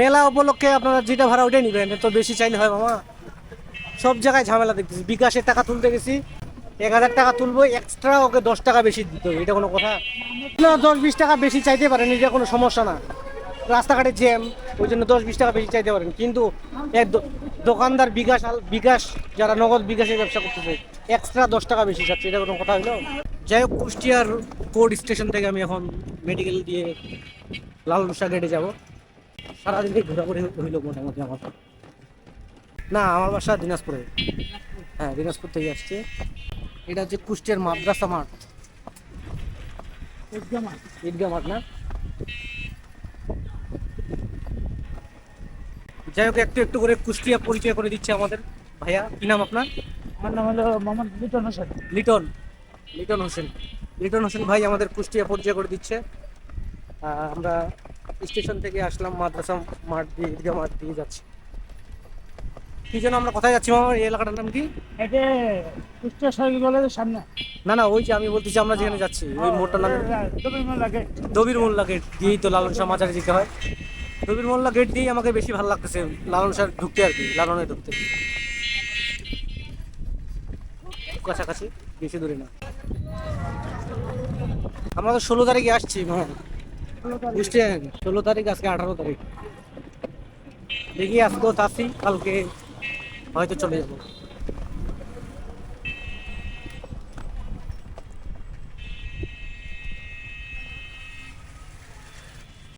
মেলা উপলক্ষে আপনারা যেটা ভাড়া ওইটাই নেবেন তো বেশি চাইলে হয় মামা। সব জায়গায় ঝামেলা দেখতেছি, বিকাশের টাকা তুলতে গেছি, এক হাজার টাকা তুলবো এক্সট্রা ওকে দশ টাকা বেশি দিতে হবে, এটা কোনো কথা। না, দশ বিশ টাকা বেশি চাইতে পারেন, এটা কোনো সমস্যা না। রাস্তাঘাটে জ্যাম, ওই জন্য দশ বিশ টাকা বেশি চাইতে পারেন, কিন্তু এক দোকানদার বিকাশ বিকাশ, যারা নগদ বিকাশের ব্যবসা করতেছে এক্সট্রা দশ টাকা বেশি চাচ্ছে, এটা কোনো কথা হলো যাই হোক, কুষ্টিয়ার কোর্ট স্টেশন থেকে আমি এখন মেডিকেল দিয়ে লালসা গেটে যাব। সারাদিনই ঘোরাঘুরি হইল মোটামুটি আমার না আমার বাসা দিনাজপুরে। হ্যাঁ দিনাজপুর থেকে আসছে। এটা হচ্ছে কুষ্টিয়ার মাদ্রাসা মাঠ। ঈদগাহ মাঠ। না? যাই হোক একটু একটু করে কুষ্টিয়া পরিচয় করে দিচ্ছে আমাদের ভাইয়া। কি নাম আপনার? আমার নাম হলো মোহাম্মদ লিটন হোসেন। লিটন। লিটন হোসেন। লিটন হোসেন ভাই আমাদের কুষ্টিয়া পরিচয় করে দিচ্ছে। আমরা স্টেশন থেকে আসলাম মাদ্রাসা মাঠ দিয়ে ঈদগাহ মাঠ দিয়ে যাচ্ছি। কি জন্য আমরা কোথায় যাচ্ছি মামা? এই এলাকাটার নাম কি? এটা কুষ্টিয়া সরকারি কলেজের সামনে। না না ওই যে আমি বলতেছি আমরা যেখানে যাচ্ছি ওই মোড়টার নাম দবির মোল্লা গেট দিয়েই তো লালন শাহ মাজারে যেতে হয়। দবির মোল্লা গেট দিয়েই আমাকে বেশি ভালো লাগতেছে লালন শাহ ঢুকতে আর কি লালনে ঢুকতে। কাছাকাছি বেশি দূরে না। আমরা তো ষোলো তারিখে আসছি বুঝছেন? ষোলো তারিখ আজকে আঠারো তারিখ। দেখি আজকেও আসি কালকে হয়তো চলে যাব।